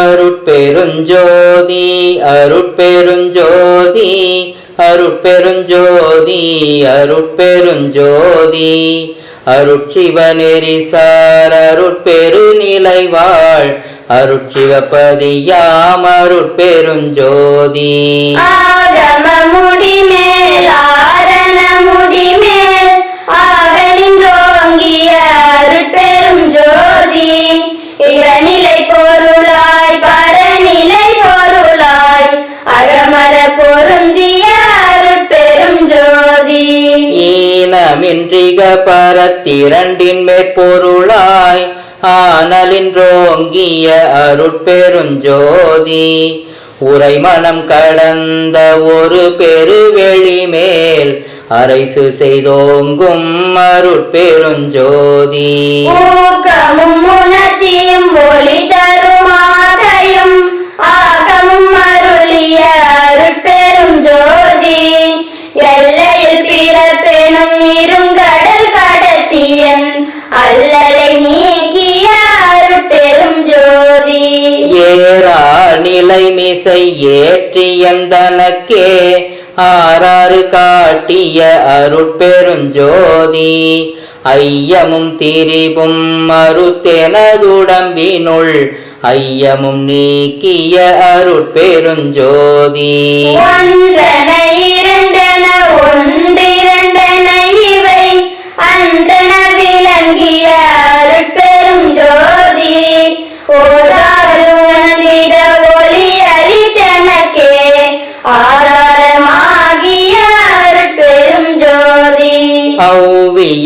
அருட்பெருஞ்சோதி அருட்பெருஞ்சோதி அருட்பெருஞ்சோதி அருட்பெருஞ்சோதி. அருட்சிவநெறிசார் அருட்பெருநிலை வாழ் அருட்சிவபதியாம் அருட்பெருஞ்சோதி. ஆகம முடிமேல் பரத்திரண்டின் மேற்பொருளாய் ஆனலின்றோங்கிய அருட்பெருஞ்சோதி. உரைமணம் கடந்த ஒரு பெருவெளி மேல் அரைசு செய்தோங்கும் அருட்பெருஞ்சோதி. இசை ஏற்றியந்தனக்கே ஆறாறு காட்டிய அருட்பெருஞ்சோதி. ஐயமும் திரிவும் மறுத்தெனதுடம்பினுள் ஐயமும் நீக்கிய அருட்பெருஞ்சோதி.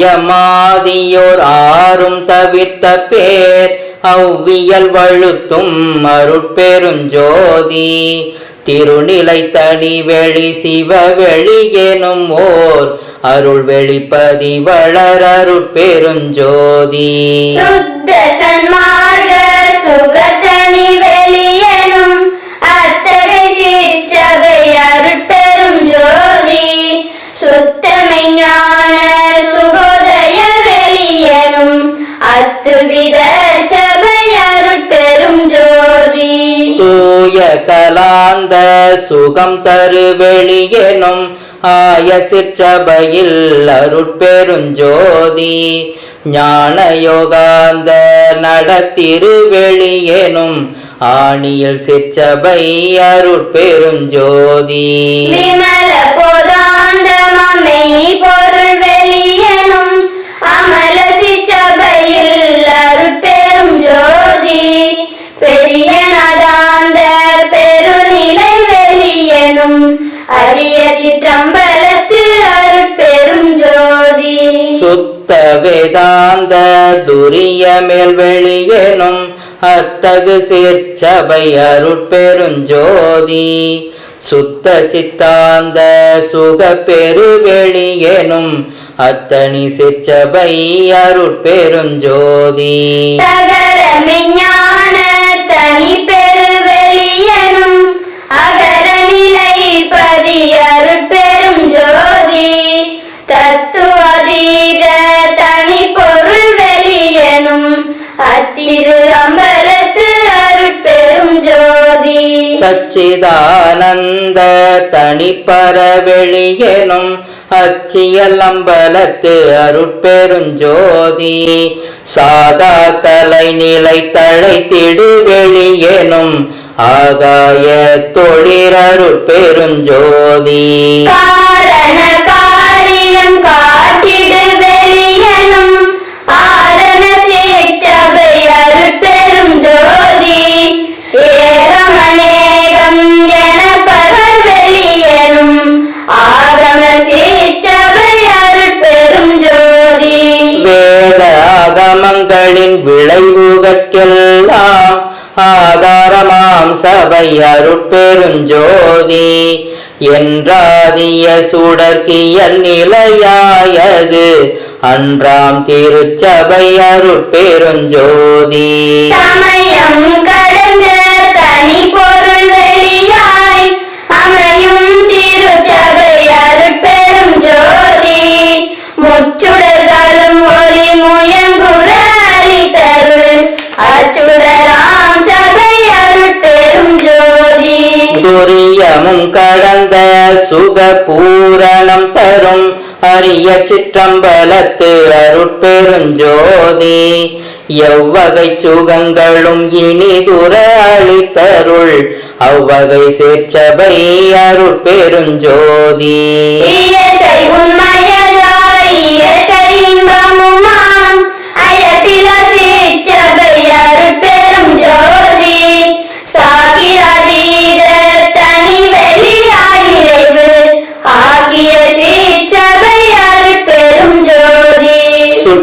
ஔவியமாதியோர் ஆறும் தவிர்த்த பேர் அவ்வியல் வழுத்தும் அருட்பெருஞ்சோதி. திருநிலை தனி வெளி சிவவெளி எனும் ஓர் அருள் வெளிப்பதி வளர் அருட்பெருஞ்சோதி. சுத்த சன்மா கலாந்த சுகம் தரு வெளியெனும் ஆய சிற்சபையில் அருட்பெருஞ்சோதி. ஞான யோகாந்த நடத்திருவெளியெனும் ஆணியில் சிற்றபை அருட்பெருஞ்சோதி. விமல மம்மை பொருள் வேதாந்த துரிய மேல் வெளியேனும் அத்தகு சிற்சபை அருட்பெருஞ்சோதி. சுத்த சித்தாந்த சுக பெருவெளியெனும் அத்தனி சிற்சபை அருட்பெருஞ்சோதி. தகர அத்திரு அம்பலத்து அருட்பெரும் ஜோதி. சச்சிதானந்த தனிப்பர வெளியெனும் அச்சியல் அம்பலத்து அருட்பெருஞ்சோதி சாதா கலை நிலை தழைத்திடு வெளியெனும் ஆகாய தொழிறருட்பெருஞ்சோதி ஆதாரமாம் சபை அருட்பெருஞ்சோதி என்றாதிய சுடர்க்கியல் நிலையாயது. அன்றாம் திருச்சபை அருட்பெருஞ்சோதி சமயம் கடந்த சுக பூரணம் தரும். அரிய சிற்றம்பலத்து அருட்பெருஞ்சோதி. எவ்வகை சுகங்களும் இனி துர அளித்தருள். அவ்வகை சேர்ச்சபை அருட்பெருஞ்சோதி.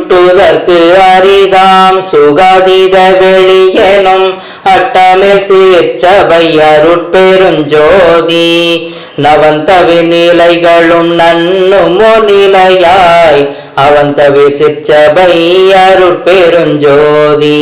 சுட்டுதற்கு அரிதாம் சுகதித வெளியனும் அட்டமில் சீர்ச்சபை அருட்பெருஞ்சோதி. நவன் தவி நிலைகளும் நன்னும் நிலையாய் அவன் தவி சிற்சபை அருட்பெருஞ்சோதி.